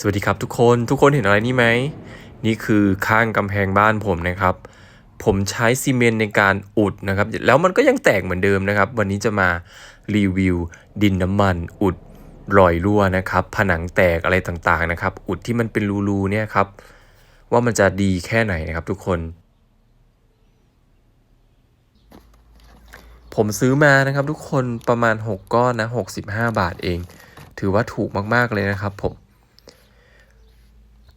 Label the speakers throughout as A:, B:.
A: สวัสดีครับทุกคนทุกคนเห็นอะไรนี่ไหม นี่คือข้างกำแพงบ้านผมนะครับ ผมใช้ซีเมนต์ในการอุดนะครับ แล้วมันก็ยังแตกเหมือนเดิมนะครับ วันนี้จะมารีวิว ดินน้ำมัน อุดรอยรั่วนะครับ ผนังแตกอะไรต่างๆนะครับ อุดที่มันเป็นรูๆเนี่ยครับ ว่ามันจะดีแค่ไหนนะครับทุกคน ผมซื้อมานะครับทุกคนประมาณ 6 ก้อนนะ65 บาทเอง ถือว่าถูกมากๆเลยนะครับผม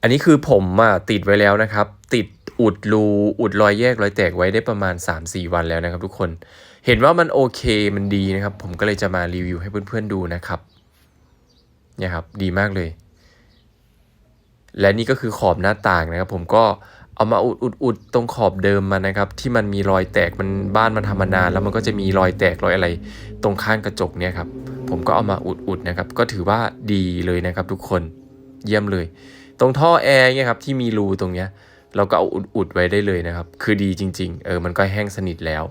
A: อันนี้คือผมอะติดไว้แล้วนะครับ ติดอุดรูอุดรอยแยกรอยแตกไว้ได้ประมาณ 3-4 วันแล้วนะครับทุกคนเห็นว่ามันโอเคมันดีนะครับ ผมก็เลยจะมารีวิวให้เพื่อนๆดูนะครับเนี่ยครับดีมากเลย และนี่ก็คือขอบหน้าต่างนะครับ ผมก็เอามาอุดอุดอุดตรงขอบเดิมมานะครับ ที่มันมีรอยแตกมันบ้านมันทำมานาน แล้วมันก็จะมีรอยแตกรอยอะไร ตรงข้างกระจกเนี่ยครับ ผมก็เอามาอุดอุดนะครับ ก็ถือว่าดีเลยนะครับ ทุกคนเยี่ยมเลย ตรงท่อแอร์เนี่ยครับที่มีรูตรงเนี้ยเราก็เอาอุดอุดไว้ได้เลยนะครับ คือดีจริง ๆ เออมันก็แห้งสนิทแล้ว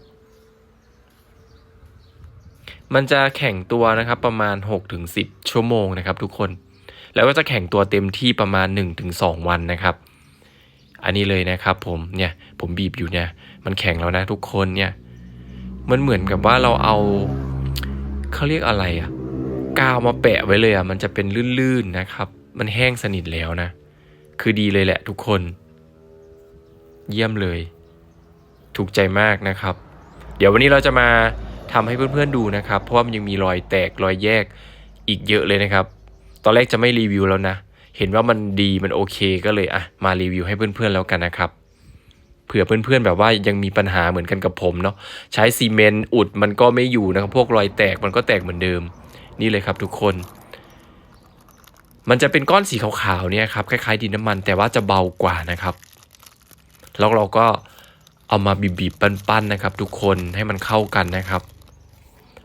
A: มันจะแข็งตัวนะครับประมาณ 6-10 ชั่วโมงนะครับ ทุกคน แล้วก็จะแข็งตัวเต็มที่ประมาณ 1-2 วันนะครับ อันนี้เลยนะครับ ผมเนี่ยผมบีบอยู่เนี่ย มันแข็งแล้วนะทุกคนเนี่ย มันเหมือนกับว่าเราเอาเขาเรียกอะไรอะกาวมาแปะไว้เลยอะมันจะเป็นลื่นๆนะครับ มันแห้งสนิทแล้วนะ คือดีเลยแหละทุกคน เยี่ยมเลย ถูกใจมากนะครับ เดี๋ยววันนี้เราจะมาทำให้เพื่อนๆดูนะครับ เพราะว่ามันยังมีรอยแตกรอยแยกอีกเยอะเลยนะครับ ตอนแรกจะไม่รีวิวแล้วนะ เห็นว่ามันดีมันโอเคก็เลยอะมารีวิวให้เพื่อนๆแล้วกันนะครับเผื่อเพื่อนๆแบบว่ายังมีปัญหาเหมือนกันกับผมเนาะใช้ซีเมนต์อุดมันก็ไม่อยู่นะครับพวกรอยแตกมันก็แตกเหมือนเดิม นี่เลยครับทุกคน มันจะเป็นก้อนสีขาวๆเนี่ยครับคล้ายๆดินน้ำมันแต่ว่าจะเบากว่านะครับ แล้วเราก็เอามาบีบๆปั้นๆนะครับ ทุกคนให้มันเข้ากันนะครับ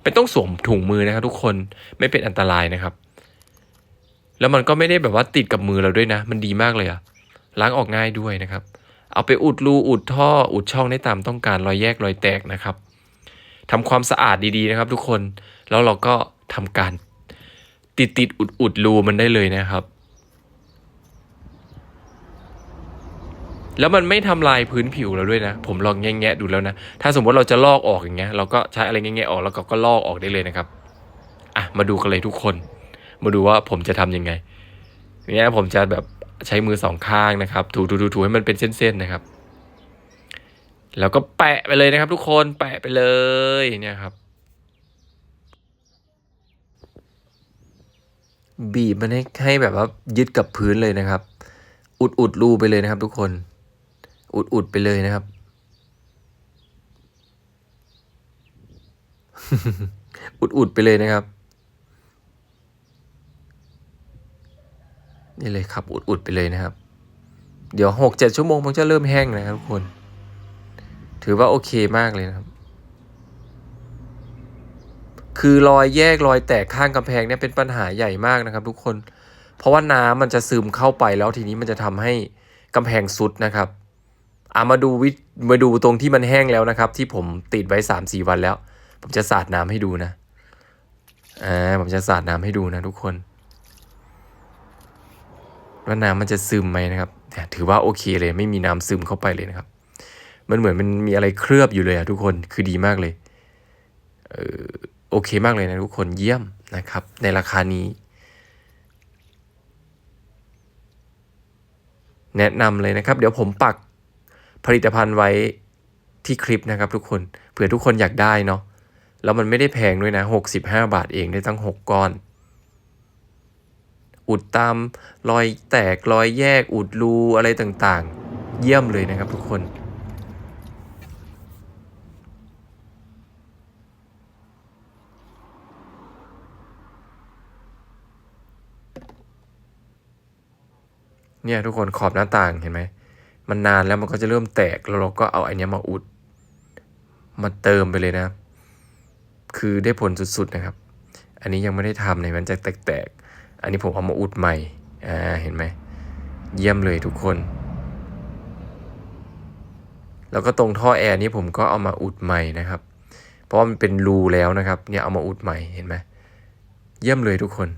A: เป็นต้องสวมถุงมือนะครับ ทุกคนไม่เป็นอันตรายนะครับ แล้วมันก็ไม่ได้แบบว่าติดกับมือเราด้วยนะ มันดีมากเลยอะล้างออกง่ายด้วยนะครับ เอาไปอุดรูอุดท่ออุดช่องได้ตามต้องการรอยแยกรอยแตกนะครับทำความสะอาดดีๆนะครับ ทุกคนแล้วเราก็ทำการ ติดติดอุดอุดรูมันได้เลยนะครับ แล้วมันไม่ทำลายพื้นผิวเราด้วยนะ ผมลองแงะๆดูแล้วนะ ถ้าสมมติเราจะลอกออกอย่างเงี้ย เราก็ใช้อะไรแงะๆออกแล้วก็ก็ลอกออกได้เลยนะครับ อะ มาดูกันเลยทุกคน มาดูว่าผมจะทํำยังไง เนี่ยผมจะแบบใช้มือสองข้างนะครับ ถูถูถูถูให้มันเป็นเส้นๆนะครับ แล้วก็แปะไปเลยนะครับ ทุกคน แปะไปเลยเนี่ยครับ บีบมันให้ให้แบบว่ายึดกับพื้นเลยนะครับ อุดอุดรูไปเลยนะครับ ทุกคน อุดอุดไปเลยนะครับ อุดอุดไปเลยนะครับ นี่เลยครับ อุดอุดไปเลยนะครับ เดี๋ยวหกเจ็ดชั่วโมงมันจะเริ่มแห้งนะครับทุกคน ถือว่าโอเคมากเลยนะครับ คือรอยแยกรอยแตกข้างกำแพงเนี่ยเป็นปัญหาใหญ่มากนะครับ ทุกคน เพราะว่าน้ำมันจะซึมเข้าไปแล้วทีนี้มันจะทำให้กำแพงซุดนะครับอามาดูวิมาดูตรงที่มันแห้งแล้วนะครับ ที่ผมติดไว้สามสี่วันแล้ว ผมจะสาดน้ำให้ดูนะอ่าผมจะสาดน้ำให้ดูนะทุกคน ว่าน้ำมันจะซึมไหมนะครับถือว่าโอเคเลย ไม่มีน้ำซึมเข้าไปเลยนะครับ มันเหมือนมันมีอะไรเคลือบอยู่เลยอะทุกคนคือดีมากเลย เออ โอเคมากเลยนะทุกคนเยี่ยมนะครับ ในราคานี้ แนะนำเลยนะครับ เดี๋ยวผมปักผลิตภัณฑ์ไว้ที่คลิปนะครับทุกคนเผื่อทุกคนอยากได้เนาะแล้วมันไม่ได้แพงด้วยนะ 65 บาทเองได้ตั้ง 6 ก้อน อุดตามรอยแตกรอยแยกอุดรูอะไรต่างๆ เยี่ยมเลยนะครับทุกคน เนี่ยทุกคนขอบหน้าต่างเห็นไหม มันนานแล้วมันก็จะเริ่มแตกแล้วเราก็เอาไอเนี้ยมาอุด มาเติมไปเลยนะ คือได้ผลสุดๆนะครับ อันนี้ยังไม่ได้ทำเลยมันจะแตกๆ อันนี้ผมเอามาอุดใหม่ อ่าเห็นไหม เยี่ยมเลยทุกคน แล้วก็ตรงท่อแอร์นี้ผมก็เอามาอุดใหม่นะครับ เพราะว่ามันเป็นรูแล้วนะครับ เนี่ยเอามาอุดใหม่เห็นไหม เยี่ยมเลยทุกคน